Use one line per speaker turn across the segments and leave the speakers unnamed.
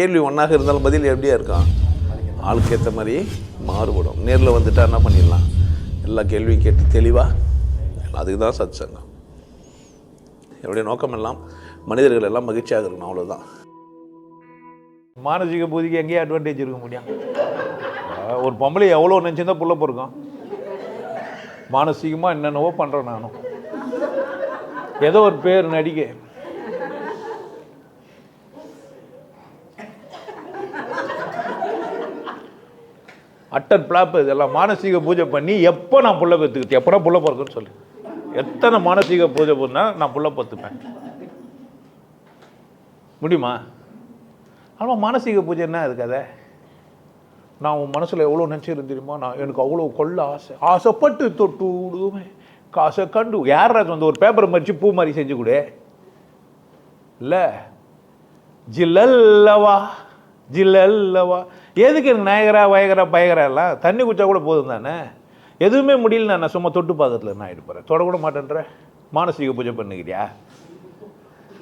கேள்வி ஒன்றாக இருந்தாலும் பதில் எப்படியா இருக்கான் ஆளுக்கு ஏற்ற மாதிரி மாறுபடும். நேரில் வந்துட்டா என்ன பண்ணிடலாம்? எல்லா கேள்வியும் கேட்டு தெளிவாக அதுக்கு தான் சத் சங்கம் என்னுடைய நோக்கம் எல்லாம் மனிதர்கள் எல்லாம் மகிழ்ச்சியாக இருக்கணும் அவ்வளோதான்
மானசீக பூதிக்கு எங்கேயும் அட்வான்டேஜ் இருக்க முடியும் ஒரு பொம்பளை எவ்வளோ நினச்சிருந்தா புள்ள பிறக்கும். மானசீகமாக என்னென்னவோ பண்ணுறேன் நானும். ஏதோ ஒரு பேர் நடிகை அட்டர் பிளாப் இதெல்லாம் மானசீக பூஜை பண்ணி எப்போ நான் புள்ள பெற்றுக்கிட்டு எப்போ புள்ள பிறக்குன்னு சொல்லு. எத்தனை மானசீக பூஜை பண்ணால் நான் புள்ள பத்துப்பேன். முடியுமா? ஆனால் மானசீக பூஜை என்ன அது கதை? நான் உன் மனசில் எவ்வளோ நினச்சிருந்தேன் தெரியுமா? நான் எனக்கு அவ்வளோ கொள்ள ஆசை. ஆசைப்பட்டு தொட்டு விடுவேன். காசை கண்டு யாராச்சும் வந்து ஒரு பேப்பர் மறித்து பூ மாதிரி செஞ்சு கொடு. இல்லை. ஜில்லல்லவா ஜில்லல்லவா. எதுக்கு எனக்கு நாயகரா வயகரா பயகரா எல்லாம்? தண்ணி குச்சா கூட போதும் தானே? எதுவுமே முடியல நான் சும்மா தொட்டு பாக்கத்தில் நான் ஆகிட்டு தொடக்கூட மாட்டேன்ற? மானசீக பூஜை பண்ணுகிறியா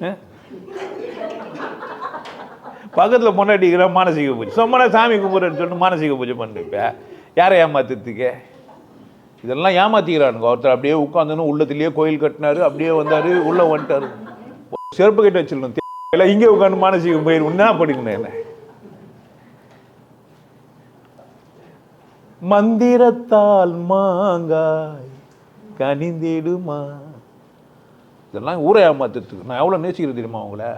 ஆ? பக்கத்தில் பொண்டாட்டிக்கிற மானசீக பூஜை. சும்மா சாமி கும்பிட்றேன்னு சொல்லிட்டு மானசீக பூஜை பண்ணிருப்பேன் யாரை ஏமாத்துறதுக்கு இதெல்லாம் ஏமாத்திக்கிறானுங்க. ஒருத்தர் அப்படியே உட்காந்துன்னு உள்ளத்துலேயே கோயில் கட்டினாரு அப்படியே வந்தார் உள்ளே வந்துட்டாரு. செருப்பு கட்டி வச்சிடணும். இல்லை இங்கே உட்காந்து மானசீக போயிடும் என்ன படிக்கணும் என்ன? மந்திரத்தால் மாங்காய் கனிந்திடுமா? இதெல்லாம் ஊரை ஏமாத்துறதுக்கு நான் எவ்வளோ நேசிக்கிறது தெரியுமா உங்களை?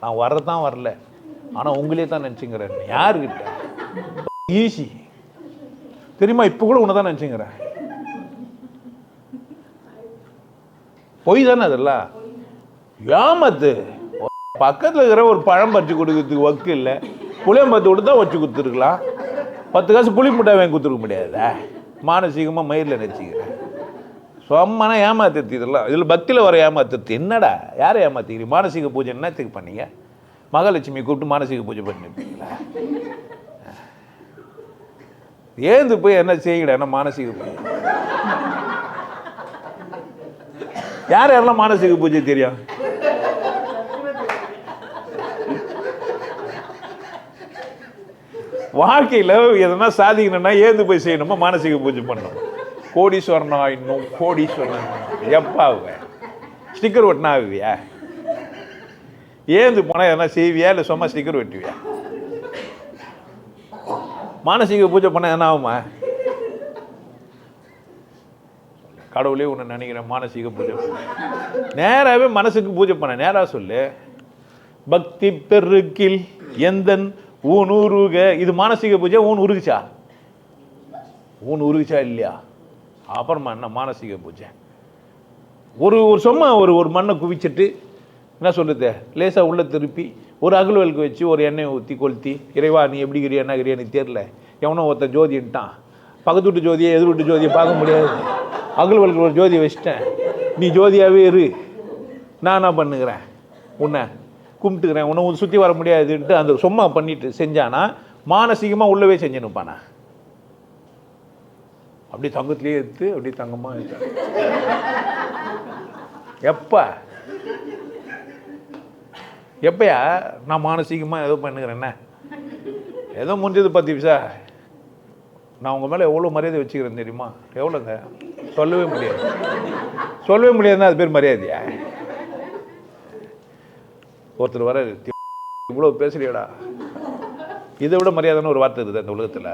நான் வரதான் வரல. ஆனால் உங்களே தான் நினச்சிங்கிறேன் யாருக்கிட்ட ஈஸி தெரியுமா இப்போ கூட உன்னை தான் நினச்சிங்கிறேன் பொய் தானே அதெல்லாம்? ஏமாத்து. பக்கத்தில் இருக்கிற ஒரு பழம் பறிச்சு கொடுக்கறதுக்கு வக்கு இல்லை. புளியம்பத்து கொடுத்தா வச்சு கொடுத்துருக்கலாம். பத்து காசு புளி முட்டை வாங்கி கொடுத்துருக்க முடியாதா மானசீகமாக மயிரில் நினச்சிக்கிறேன் சொம்மனா ஏமாத்துறது இதெல்லாம். இதில் பக்தியில் வர ஏமாத்திருத்தி என்னடா? யாரை ஏமாத்திக்கிறீங்க மானசீக பூஜை என்னத்துக்கு பண்ணீங்க? மகாலட்சுமி கூப்பிட்டு மானசீக பூஜை பண்ணிருப்பீங்களா? ஏந்து போய் என்ன செய்யுங்கடா என்ன மானசீக பூஜை? யார் யாரெல்லாம் மானசீக பூஜை தெரியும்? வாழ்க்கையில் எதனா சாதிக்கணும்னா ஏந்து போய் செய்யணுமா மானசீக பூஜை பண்ணணும். கோடீஸ்வரன் ஆயிடணும் கோடீஸ்வரன். எப்பாவுவேன் ஸ்டிக்கர் ஒட்டினா ஆகுவியா? ஏந்து போனால் எதனா செய்வியா இல்லை சும்மா ஸ்டிக்கர் ஒட்டுவியா? மானசீக பூஜை பண்ண என்ன ஆகுமா? கடவுளே உன்னை நினைக்கிறேன் மானசீக பூஜை பண்ண. நேராகவே மனசுக்கு பூஜை பண்ண. நேராக சொல்லு. பக்தி பெருக்கில் எந்தன் ஊன் உருக இது மானசீக பூஜை ஊன் உருகுச்சா? ஊன் உருகுச்சா இல்லையா? அப்புறமா என்ன மானசீக பூஜை? ஒரு ஒரு சும்மா ஒரு ஒரு மண்ணை குவிச்சிட்டு என்ன சொல்லுது லேசாக உள்ளே திருப்பி ஒரு அகல் விளக்கு வச்சு ஒரு எண்ணெயை ஊற்றி கொளுத்தி இறைவா நீ எப்படி கிரியா என்ன கிரியா எனக்கு தெரில எவனோ ஒருத்தன் ஜோதின்ட்டான். பக்கத்து வீட்டு ஜோதியை எதிர் வீட்டு ஜோதியை பார்க்க முடியாது. அகல் விளக்கு ஒரு ஜோதியை வச்சுட்டேன். நீ ஜோதியாகவே இரு. நான் என்ன பண்ணுகிறேன்? உன்னை கும்பிட்டுக்கிறேன் உன்னை சுற்றி வர முடியாதுன்ட்டு அந்த சும்மா பண்ணிட்டு செஞ்சானா மானசீகமாக உள்ளவே செஞ்சுனுப்பானா? அப்படி தங்கத்திலேயே எடுத்து அப்படி தங்கமாக எடுத்து எப்போ? எப்பயா? நான் மானசீகமாக ஏதோ பண்ணுகிறேன்னே ஏதோ முடிஞ்சது பத்து விசா நான் உங்கள் மேலே எவ்வளோ மரியாதை வச்சுக்கிறேன் தெரியுமா? எவ்வளோங்க சொல்லவே முடியாது. சொல்லவே முடியாதுன்னா அது பேர் மரியாதையா? ஒருத்தர் வர இவ்வளோ பேசுறியடா. இதை விட மரியாதைன்னு ஒரு வார்த்தை இருக்குது அந்த உலகத்தில்.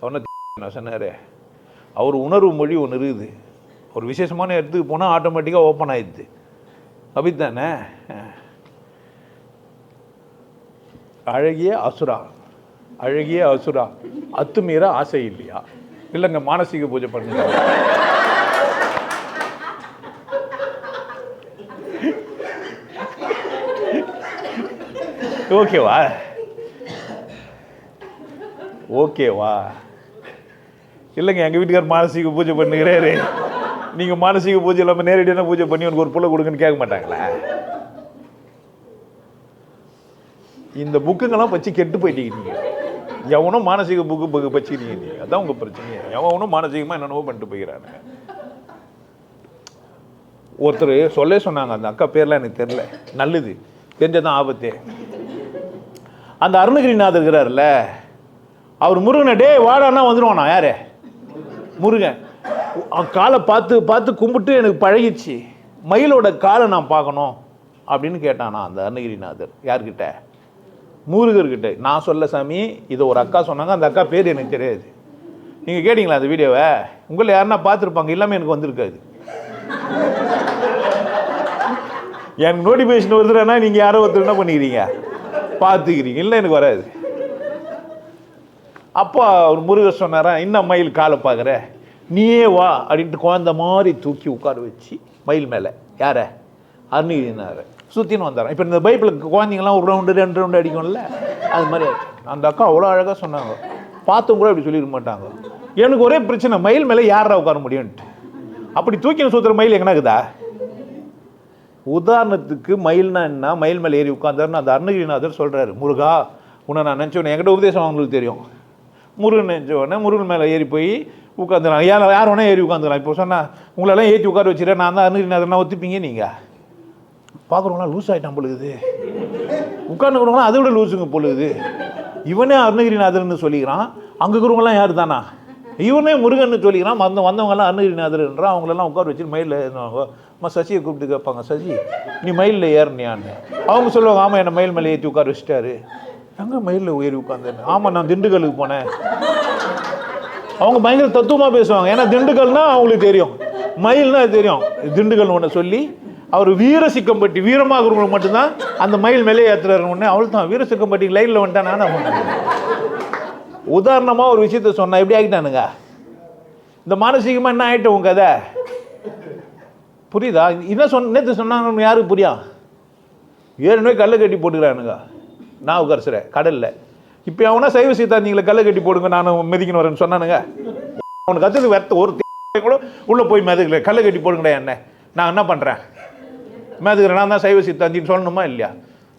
அவனை நான் சொன்னார் அவர் உணர்வு மொழி ஒன்று இருக்குது. ஒரு விசேஷமான இடத்துக்கு போனால் ஆட்டோமேட்டிக்காக ஓப்பன் ஆயிடுது. அப்படித்தானே? அழகிய அசுரா அழகிய அசுரா அத்துமீற ஆசை இல்லையா? இல்லைங்க மானசீக பூஜை பண்ணுங்க. ஓகேவா? ஓகேவா? இல்லைங்க எங்கள் வீட்டுக்கார் மானசீக பூஜை பண்ணுகிறாரு. நீங்கள் மானசீக பூஜை இல்லாமல் நேரடியான பூஜை பண்ணி உனக்கு ஒரு புள்ள கொடுங்கன்னு கேட்க மாட்டாங்களா? இந்த புக்குங்கெல்லாம் வச்சு கெட்டு போயிட்டீங்க நீங்கள் எவனும் மானசீக புக்கு புக்கு வச்சுக்கிறீங்க நீங்கள் அதான் உங்கள் பிரச்சனையே. எவனும் மானசீகமாக என்னென்னவோ பண்ணிட்டு போயிக்கிறானுங்க ஒருத்தர் சொல்லே சொன்னாங்க அந்த அக்கா பேர்லாம் எனக்கு தெரில நல்லது. தெரிஞ்சதான் ஆபத்து. அந்த அருணகிரிநாதர் இருக்கிறார்ல அவர் முருகனை டே வாடான்னா வந்துடுவானா யாரு? முருகன். காலை பார்த்து பார்த்து கும்பிட்டு எனக்கு பழகிச்சு மயிலோட காலை நான் பார்க்கணும் அப்படின்னு கேட்டானா அந்த அருணகிரிநாதர். யார்கிட்ட? முருகர்கிட்ட. நான் சொல்ல சாமி இதை ஒரு அக்கா சொன்னாங்க. அந்த அக்கா பேர் எனக்கு தெரியாது. நீங்கள் கேட்டிங்களா அந்த வீடியோவை? உங்களை யாருன்னா பார்த்துருப்பாங்க. எல்லாமே எனக்கு வந்திருக்காது. எனக்கு நோட்டிஃபிகேஷன் வருதுன்னா நீங்கள் யாரோ ஒருத்தர் என்ன பண்ணிக்கிறீங்க? பார்த்துக்கிறீங்க. இல்லை எனக்கு வராது. அப்போ அவர் முருகர் சொன்னாரா இன்னும் மயில் காலை பார்க்குற? நீயே வா அப்படின்ட்டு குழந்த மாதிரி தூக்கி உட்கார வச்சு மயில் மேலே. யார? அருணகிரினார். சுற்றின்னு வந்தாரன் இப்போ இந்த பைப்பிளுக்கு குழந்தைங்களாம் ஒரு ரவுண்டு ரெண்டு ரவுண்டு அடிக்கும்ல அது மாதிரி அந்த அக்கா அவ்வளோ அழகாக சொன்னாங்க. பார்த்தும் கூட அப்படி சொல்லிட மாட்டாங்க. எனக்கு ஒரே பிரச்சனை மயில் மேலே யாரா உட்கார முடியும்ன்ட்டு? அப்படி தூக்கின்னு சுற்றுற மயில் எங்கனாக்குதா? உதாரணத்துக்கு மயில்னா என்ன? மயில் மேலே ஏறி உட்காந்தாருன்னு அந்த அருணகிரிநாதர் சொல்கிறாரு முருகா உன்னை நான் நினச்சோன்னே என்கிட்ட உபதேசம் அவங்களுக்கு தெரியும். முருகன் நினச்சோடனே முருகன் மேலே ஏறி போய் உட்காந்துறான் யார் யார் வேணால் ஏறி உட்காந்துக்கலாம் இப்போ சொன்னால் உங்களெல்லாம் ஏற்றி உட்கார வச்சுட்டேன். நான் தான் அருணகிரிநாதர்னா ஒத்துப்பீங்க நீங்கள் பார்க்குறவங்களாம் லூஸ் ஆகிட்டான் பொழுது உட்காந்துக்கிறவங்களாம் அதை விட லூஸுங்க பொழுது இவனே அருணகிரிநாதர்னு சொல்லிக்கிறான். அங்கே இருக்கிறவங்களாம் யார் தானா? இவனே முருகன் சொல்லிக்கிறான். வந்த வந்தவங்கெல்லாம் அருணகிரிநாதர்ன்றான் அவங்களெல்லாம் உட்கார வச்சு மயிலில் அம்மா சசியை கூப்பிட்டு கேட்பாங்க சசி நீ மயிலில் ஏறினியான்னு. அவங்க சொல்லுவாங்க ஆமாம் என்னை மயில் மேலே ஏற்றி உட்கார வச்சிட்டாரு. எங்கே மயிலில் ஏறி உட்காந்தேன்னு ஆமாம் நான் திண்டுக்கலுக்கு போனேன். அவங்க பயங்கர தத்துவமாக பேசுவாங்க. ஏன்னா திண்டுக்கல்னா அவங்களுக்கு தெரியும். மயில்னா அது தெரியும். திண்டுக்கல் ஒன்று சொல்லி அவர் வீர சிக்கம்பட்டி வீரமாக இருக்கிறவங்களுக்கு மட்டும்தான் அந்த மயில் மேலே ஏற்றுறாரு ஒன்று அவள் தான். வீர சிக்கம்பட்டி லைனில் வந்துட்டா நான் உதாரணமாக ஒரு விஷயத்த சொன்னேன் எப்படி ஆகிட்டானுங்க இந்த மானசீகமாக என்ன ஆகிட்டோம் உங்க கதை? புரியுதா? என்ன சொன்ன நேற்று சொன்னாங்க யாருக்கு புரியா? ஏற்கனவே கல்லை கட்டி போட்டுக்கிறானுங்க. நான் உட்காரசுறேன் கடலில். இப்போ அவனா சைவ சீதாந்திங்களை கல்லை கட்டி போடுங்க நான் மிதிக்கணும் வரேன்னு சொன்னானுங்க. அவனுக்கு கற்றுக்கு வெத்த ஒரு கூட உள்ளே போய் மிதக்கல கல்லை கட்டி போடுங்கடா என்ன. நான் என்ன பண்ணுறேன் மிதக்கிறேன் நான் தான் சைவ சித்தாந்தின்னு சொல்லணுமா இல்லையா?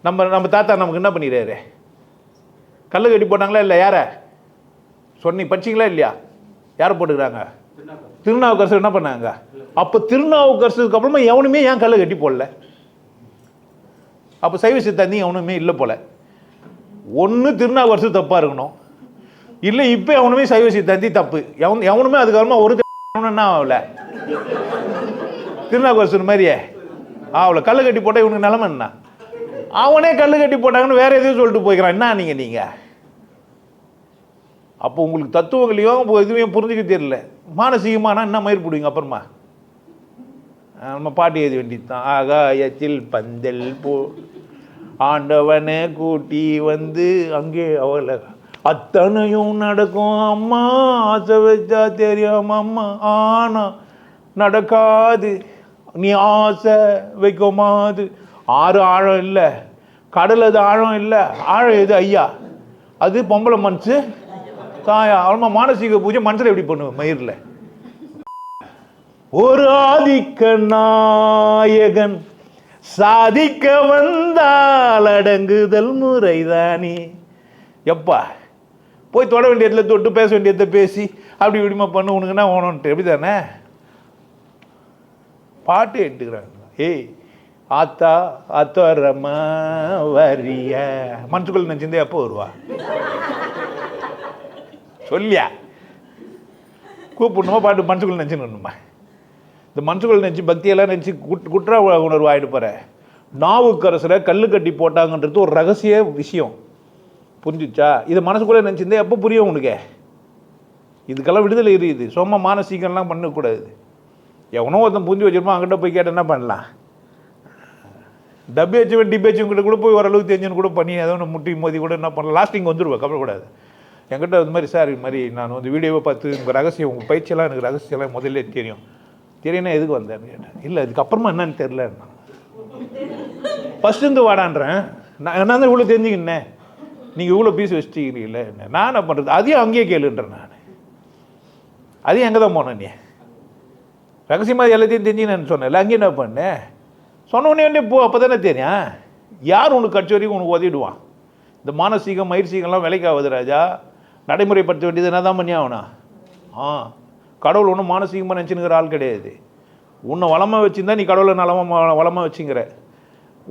நம்ம நம்ம தாத்தா நமக்கு என்ன பண்ணிடுறாரு கல்லு கட்டி போட்டாங்களா இல்லை யாரை? சொன்னி படிச்சிங்களா இல்லையா? யாரை போட்டுக்கிறாங்க? திருநாவுக்கரசர். என்ன பண்ணாங்க? அப்போ திருநாவுக்கரசருக்கு அப்புறமா எவனுமே ஏன் கல்லை கட்டி போடல? அப்போ சைவ சித்தாந்தி எவனுமே இல்லை போல. ஒன்று திருநாவுக்கரசு தப்பாக இருக்கணும். இல்லை இப்போ எவனுமே சைவ சித்தாந்தி தப்பு. எவன் எவனுமே அதுக்கப்புறமா ஒரு என்ன ஆகல? திருநாவுக்கரசர் மாதிரியே. ஆகல. கல்லு கட்டி போட்டால் இவனுக்கு நிலமை என்ன? அவனே கல்லு கட்டி போட்டாங்கன்னு வேற எதையும் சொல்லிட்டு போய்க்கிறான். என்ன நீங்கள் நீங்கள் அப்போ உங்களுக்கு தத்துவங்களையும் இப்போ எதுவுமே புரிஞ்சுக்க தெரியல. மானசீகமானா என்ன மயிர் பிடிங்க அப்புறமா? நம்ம பாட்டு எழுத வேண்டியது தான் ஆகாயத்தில் பந்தல் போ ஆண்டவனை கூட்டி வந்து அங்கே அவளை அத்தனையும் நடக்கும். அம்மா ஆசை வச்சா தெரியும் அம்மா. ஆனா நடக்காது. நீ ஆசை வைக்குமாது ஆறு ஆழம் இல்லை. கடல் அது ஆழம் இல்லை. ஆழம் எது ஐயா? அது பொம்பளை மனுஷன்? சாயா அவமா மானசீக பூஜை மனசில் எப்படி பண்ணுவேன் மயிரில். ஒரு ஆதிக்க நாயகன் சாதிக்க வந்தால் அடங்குதல் முறைதானே. எப்பா போய் தொட வேண்டியதுல தொட்டு பேச வேண்டியதை பேசி அப்படி இப்படிமா பண்ணு உனக்குன்னா ஓணுன்ட்டு எப்படி தானே பாட்டு எட்டுக்கிறாங்க ஏய் ஆத்தா அத்தரமா வரிய மனசுக்குள்ள நினச்சிருந்தே எப்போ வருவா? சொல்லியா? கூப்பிடணுமா பாட்டு மனசுக்குள்ள நினச்சிக்கணுமா? இந்த மனசுக்குள்ள நினச்சி பக்தியெல்லாம் நினச்சி குட் குற்ற உணர்வு ஆகிட்டு போகிற நாவுக்கரசரை கல் கட்டி போட்டாங்கன்றது ஒரு ரகசிய விஷயம். புரிஞ்சிச்சா? இதை மனசுக்குள்ளே நினச்சிருந்தே எப்போ புரியும் உனக்கு? இதுக்கெல்லாம் விடுதலை இருக்குது. சும்மா மானசீகம்லாம் பண்ணக்கூடாது. எவனோ ஒருத்தன் புரிஞ்சு வச்சிருப்போம் அங்கிட்ட போய் கேட்டால் என்ன பண்ணலாம்? டப்பி டிபிஹெச்ஓ கிட்ட கூட போய் ஓரளவுக்கு தெரிஞ்சுன்னு கூட பண்ணி ஏதோ ஒன்று முட்டி மோதி கூட என்ன பண்ணலாம்? லாஸ்டிங் வந்துடுவேன் கவலைப்படாது. என்கிட்ட அது மாதிரி சார் இது மாதிரி நான் வந்து வீடியோவை பார்த்து உங்கள் ரகசியம் உங்கள் பயிற்சியெல்லாம் எனக்கு ரகசியம்லாம் முதல்ல தெரியும். தெரியும்னா எதுக்கு வந்தேன்னு கேட்டேன். இல்லை இதுக்கப்புறமா என்னன்னு தெரில ஃபஸ்ட்டு இருந்து வாடான்றேன். நான் என்ன தான் இவ்வளோ தெரிஞ்சுக்கின்னே. நீங்கள் இவ்வளோ பீஸ் வச்சுட்டீங்களே நான் என்ன பண்ணுறது அதையும் அங்கேயே கேளுன்றேன் நான். அதையும் எங்கே தான் போனேன் நீ? ரகசியமாக எல்லாத்தையும் தெரிஞ்சுன்னு நான் சொன்னேன் அங்கேயும் என்ன பண்ணேன் சொன்ன உடனே உடனே போ அப்போ தானே தெரியும் யார் உனக்கு கட்சி வரைக்கும் உனக்கு உதவிடுவான்? இந்த மானசீகம் மயிர்சீகம்லாம் விலைக்காவது ராஜா. நடைமுறைப்படுத்த வேண்டியது என்ன தான் பண்ணி ஆகணும் ஆ கடவுள் ஒன்றும் மானசீகமாக நினச்சினுக்கிற ஆள் கிடையாது. உன்னை வளமாக வச்சுருந்தா நீ கடவுளை நலமாக வளமாக வச்சுங்கிற.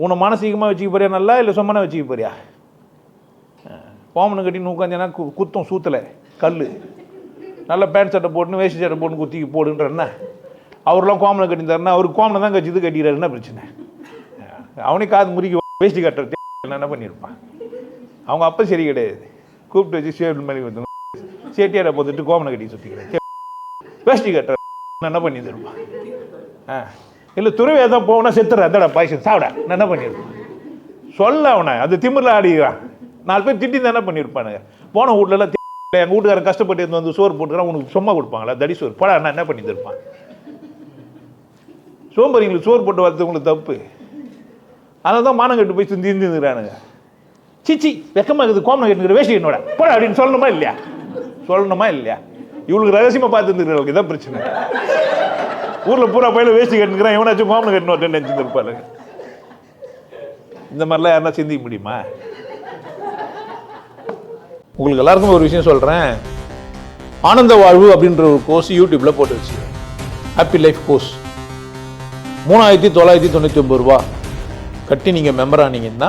உன்னை மானசீகமாக வச்சுக்க போறியா நல்லா இல்லை சும்மனை வச்சுக்க போறியா? கோமனை கட்டின்னு உட்காந்தேன்னா கு குத்தம் சூத்தலை கல் நல்ல பேண்ட் சட்டை போட்டுன்னு வேஷ்டி சட்டை போட்டு குத்திக்கு போடுன்ற என்ன? அவர்லாம் கோமனை கட்டியிருந்தாருன்னா அவருக்கு கோமனை தான் கட்சி கட்டிடுறாரு கட்டிக்கிறாரு என்ன பிரச்சனை? அவனே காது முறிக்க வேஷ்டி கட்டுறது என்ன பண்ணியிருப்பான்? அவங்க அப்போ சரி கிடையாது. கூப்பிட்டு வச்சு சேவல் மாதிரி வந்து சேட்டியாரை போட்டுட்டு கோமனை கட்டி சுற்றிக்கிறேன் வேஷ்டி கட்டுற. என்ன பண்ணி தருப்பான் ஆ. இல்லை துறவியாக தான் போகணும் செத்துற. அந்தடா பாய்ச்சல் சாப்பிட நான் என்ன பண்ணியிருப்பான் சொல்ல அவனை. அது திமிரில் ஆடிக்கிறான் நாலு பேர் திட்டி என்ன பண்ணியிருப்பானுங்க போன வீட்லலாம் எங்கள் வீட்டுக்காரன் கஷ்டப்பட்டு இருந்து வந்து சோறு போட்டுக்கிறான். உனக்கு சும்மா கொடுப்பாங்களா? தடி சோறு. போடா நான் என்ன பண்ணி தருப்பான் சோம்பறிங்களுக்கு சோறு போட்டு வரது உங்களுக்கு தப்பு. அதனால தான் மானம் கட்டு போய் சிந்தி இருந்துக்கிறானுங்க சிச்சி வெக்கமாக இருக்குது கோமனை கட்டுங்கிற வேஷ்டி என்னோட. போட அப்படின்னு சொல்லணுமா இல்லையா? சொல்லணுமா இல்லையா? இவளுக்கு ரகசியமாக பார்த்து இருந்துக்கிறவங்களுக்கு இதான் பிரச்சனை. ஊரில் பூரா பயில வேஷ்டி கட்டுங்கிறான் எவனாச்சும் கோமனம் கட்டணும் நினச்சிட்டு இருப்பாருங்க இந்த மாதிரிலாம் யாருன்னா சிந்திக்க முடியுமா? உங்களுக்கு எல்லாருக்கும் ஒரு விஷயம் சொல்கிறேன் ஆனந்த வாழ்வு அப்படின்ற ஒரு கோர்ஸ் யூடியூப்பில் போட்டு வச்சு ஹாப்பி லைஃப் கோர்ஸ் மூணாயிரத்தி தொள்ளாயிரத்தி தொண்ணூற்றி ஒம்பது ரூபா. கட்டி நீங்கள் மெம்பர் ஆனீங்கன்னா